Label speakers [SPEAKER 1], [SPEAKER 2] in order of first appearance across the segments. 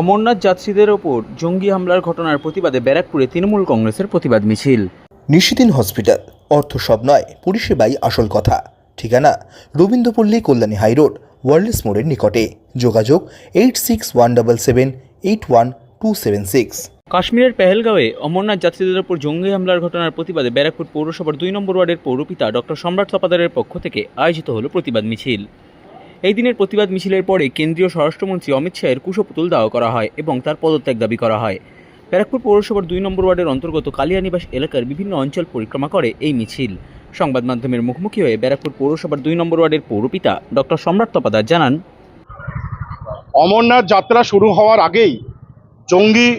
[SPEAKER 1] অমরনাথ যাত্রীদের ওপর জঙ্গি হামলার ঘটনার প্রতিবাদে ব্যারাকপুরে তৃণমূল কংগ্রেসের প্রতিবাদ মিছিল।
[SPEAKER 2] নিশিদিন হসপিটাল। অর্থ সব নয় পরিষেবাই আসল কথা। ঠিকানা রবীন্দ্রপল্লী কল্যাণী হাইরোড ওয়ার্ল্ডস মোড়ের নিকটে। যোগাযোগ eight six one double seven eight one two seven six.
[SPEAKER 1] কাশ্মীরের পেহেলগাঁওয়ে অমরনাথ যাত্রীদের ওপর জঙ্গি হামলার ঘটনার প্রতিবাদে ব্যারাকপুর পৌরসভার দুই নম্বর ওয়ার্ডের পৌরপিতা ডক্টর সম্রাট তপাদারের পক্ষ থেকে আয়োজিত হল প্রতিবাদ মিছিল। এই দিনের প্রতিবাদ মিছিলের পরে কেন্দ্রীয় স্বরাষ্ট্রমন্ত্রী অমিত শাহের কুশপুতুল দাওয়া করা হয় এবং তার পদত্যাগ দাবি করা হয়। ব্যারাকপুর পৌরসভার দুই নম্বর ওয়ার্ডের অন্তর্গত কালিয়ানিবাস এলাকার বিভিন্ন অঞ্চল পরিক্রমা করে এই মিছিল। সংবাদ মাধ্যমের মুখোমুখি হয়ে ব্যারাকপুর পৌরসভার দুই নম্বর ওয়ার্ডের পৌরপিতা ডক্টর সম্রাট তপাদার জানান,
[SPEAKER 3] অমরনাথ যাত্রা শুরু হওয়ার আগেই জঙ্গি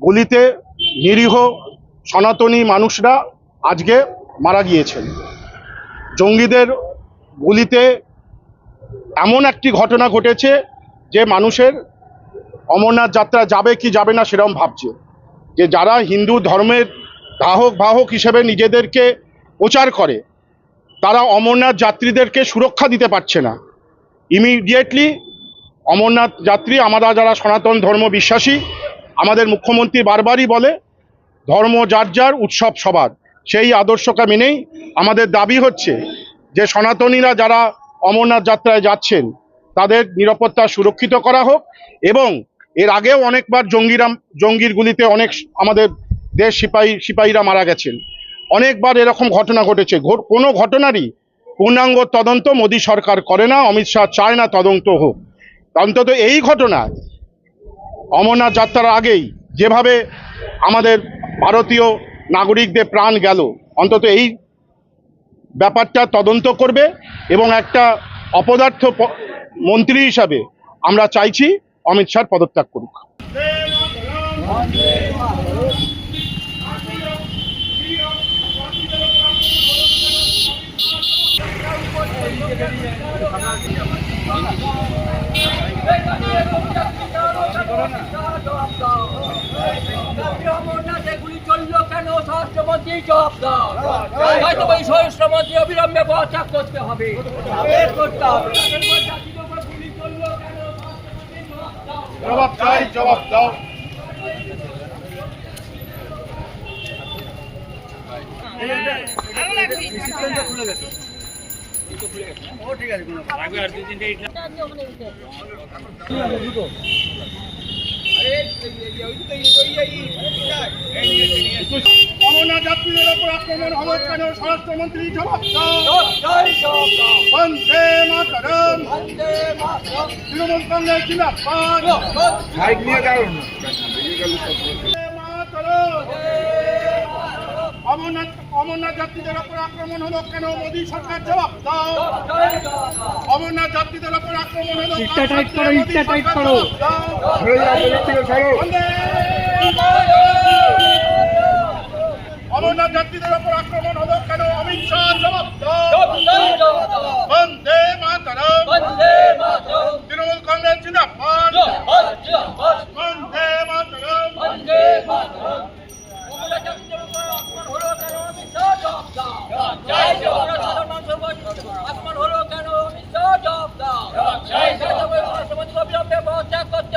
[SPEAKER 3] গুলিতে নিরীহ সনাতনী মানুষরা আজকে মারা গিয়েছেন। জঙ্গিদের গুলিতে এমন একটি ঘটনা ঘটেছে যে মানুষের অমরনাথ যাত্রা যাবে কি যাবে না সেরকম ভাবছে। যে যারা হিন্দু ধর্মের বাহক বাহক হিসেবে নিজেদেরকে প্রচার করে, তারা অমরনাথ যাত্রীদেরকে সুরক্ষা দিতে পারছে না। ইমিডিয়েটলি অমরনাথ যাত্রী আমরা যারা সনাতন ধর্ম বিশ্বাসী, আমাদের মুখ্যমন্ত্রী বারবারই বলে, ধর্ম যার যার, উৎসব সবার। সেই আদর্শকে মেনেই আমাদের দাবি হচ্ছে যে সনাতনীরা যারা অমরনাথ যাত্রায় যাচ্ছেন, তাদের নিরাপত্তা সুরক্ষিত করা হোক এবং এর আগেও অনেকবার জঙ্গিরা জঙ্গির গুলিতে অনেক আমাদের দেশ সিপাহী, সিপাহীরা মারা গেছেন। অনেকবার এরকম ঘটনা ঘটেছে। কোনো ঘটনারই পূর্ণাঙ্গ তদন্ত মোদী সরকার করে না, অমিত শাহ চায় না তদন্ত হোক। অন্তত এই ঘটনায় অমরনাথ যাত্রার আগেই যেভাবে আমাদের ভারতীয় নাগরিকদের প্রাণ গেল, অন্তত এই ব্যাপারটা তদন্ত করবে এবং একটা অপদার্থ মন্ত্রী হিসাবে আমরা চাইছি অমিত শাহ পদত্যাগ করুক
[SPEAKER 4] অমরনাথে গুলি চলল কেন স্বরাষ্ট্রমন্ত্রী জবাব দাও। হয়তো ওই স্বরাষ্ট্রমন্ত্রী অবিলম্বে পদত্যাগ করতে হবে। করতে হবে। জবাব দাও
[SPEAKER 3] চাই জবাব দাও। অমরনাথ যাত্রীদের ওপর আক্রমণ হলো কেন স্বরাষ্ট্রমন্ত্রী জবাব বন্দে মাতরম। তৃণমূল কংগ্রেস জিন্দাবাদ। অমরনাথ অমরনাথ যাত্রীদের ওপর আক্রমণ হলো কেন? মোদী সরকার জবাব দাও।
[SPEAKER 4] জয় জবাব দাও
[SPEAKER 3] অমরনাথ যাত্রীদের ওপর আক্রমণ হলো
[SPEAKER 5] ইচ্ছা টাইট করো, ইচ্ছা টাইট করো।
[SPEAKER 3] অমরনাথ যাত্রীদের ওপর আক্রমণ হলো কেন? অমিত শাহ জবাব দাও
[SPEAKER 4] জয় জবাব দাও
[SPEAKER 3] বন্দে মাতরম
[SPEAKER 4] বন্দে মাতরম
[SPEAKER 3] তৃণমূল কংগ্রেস জিন্দাবাদ
[SPEAKER 4] জয় জবাব
[SPEAKER 3] বন্দে মাতরম
[SPEAKER 4] বন্দে মাতরম অমরনাথ যাত্রীদের উপর আক্রমণ হলো কেন অমিত শাহ জবাব দাও জয় জবাব দাও সাধারণ মানুষের উপর আক্রমণ হলো কেন অমিত শাহ জবাব দাও জয় জবাব দাও রাষ্ট্রপতি অবিলম্বে পদত্যাগ করতে